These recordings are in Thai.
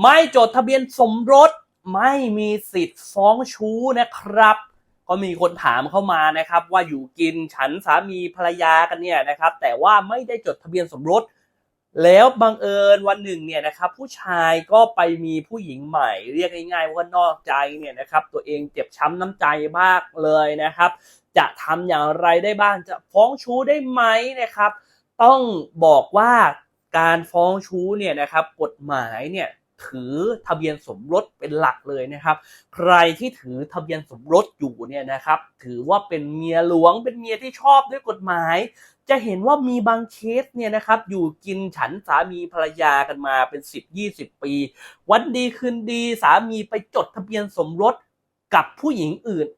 ไม่จดทะเบียนสมรสไม่มีสิทธิ์ฟ้องชู้นะครับ ก็มีคนถามเข้ามานะครับ ว่าอยู่กินฉันสามีภรรยากันเนี่ยนะครับ แต่ว่าไม่ได้จดทะเบียนสมรส แล้วบังเอิญวันหนึ่งเนี่ยนะครับ ผู้ชายก็ไปมีผู้หญิงใหม่ เรียกง่ายๆว่านอกใจเนี่ยนะครับ ตัวเองเจ็บช้ำน้ำใจมากเลยนะครับ จะทำอย่างไรได้บ้างจะฟ้องชู้ได้ไหมนะครับ ต้องบอกว่าการฟ้องชู้เนี่ยนะครับ กฎหมายเนี่ย ถือทะเบียนสมรสเป็นหลักเลยนะครับ ใครที่ถือทะเบียนสมรสอยู่เนี่ยนะครับ ถือว่าเป็นเมียหลวงเป็นเมียที่ชอบด้วยกฎหมาย จะเห็นว่ามีบางเคสเนี่ยนะครับ อยู่กินฉันสามีภรรยากันมาเป็น 10 20 ปี วันดีคืนดีสามีไปจดทะเบียนสมรสกับผู้หญิงอื่น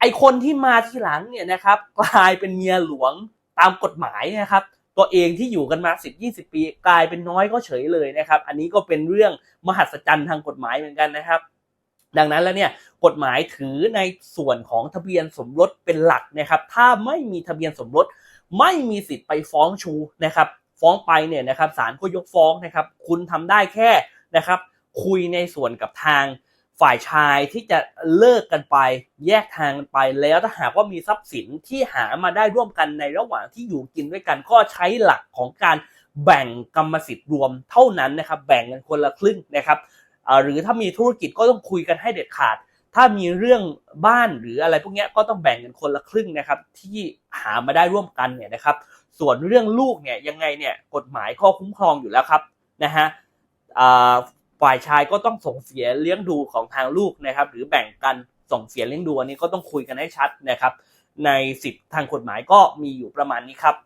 ไอคนที่มาทีหลังเนี่ยนะครับกลายเป็นเมียหลวงตามกฎหมายนะครับ ตัวเองที่อยู่กันมา 10 20 ปี กลายเป็นน้อยก็เฉยเลยนะครับ อันนี้ก็เป็นเรื่องมหัศจรรย์ทางกฎหมายเหมือนกันนะครับ ดังนั้นแล้วเนี่ยกฎหมายถือในส่วนของทะเบียนสมรสเป็นหลักนะครับ ถ้าไม่มีทะเบียนสมรสไม่มีสิทธิ์ไปฟ้องชูนะครับ ฟ้องไปเนี่ยนะครับศาลก็ยกฟ้องนะครับ คุณทำได้แค่นะครับ คุยในส่วนกับทาง ฝ่ายชายที่จะเลิกกันไปแยกทางกันไปแล้วถ้าหากว่ามีทรัพย์สินที่หามาได้ร่วมกันในระหว่างที่อยู่กินด้วยกันก็ใช้หลักของการแบ่งกรรมสิทธิ์รวมเท่านั้นนะครับ แบ่งกันคนละครึ่งนะครับหรือถ้ามีธุรกิจก็ต้องคุยกันให้เด็ดขาด ถ้ามีเรื่องบ้านหรืออะไรพวกนี้ก็ต้องแบ่งกันคนละครึ่งนะครับ ที่หามาได้ร่วมกันเนี่ยนะครับ ส่วนเรื่องลูกเนี่ยยังไงเนี่ยกฎหมายข้อคุ้มครองอยู่แล้วครับนะฮะอ่า ฝ่ายชายก็ต้องส่งเสียเลี้ยงดูของทางลูกนะครับ หรือแบ่งกันส่งเสียเลี้ยงดูอันนี้ก็ต้องคุยกันให้ชัดนะครับ ในสิทธิทางกฎหมายก็มีอยู่ประมาณนี้ครับ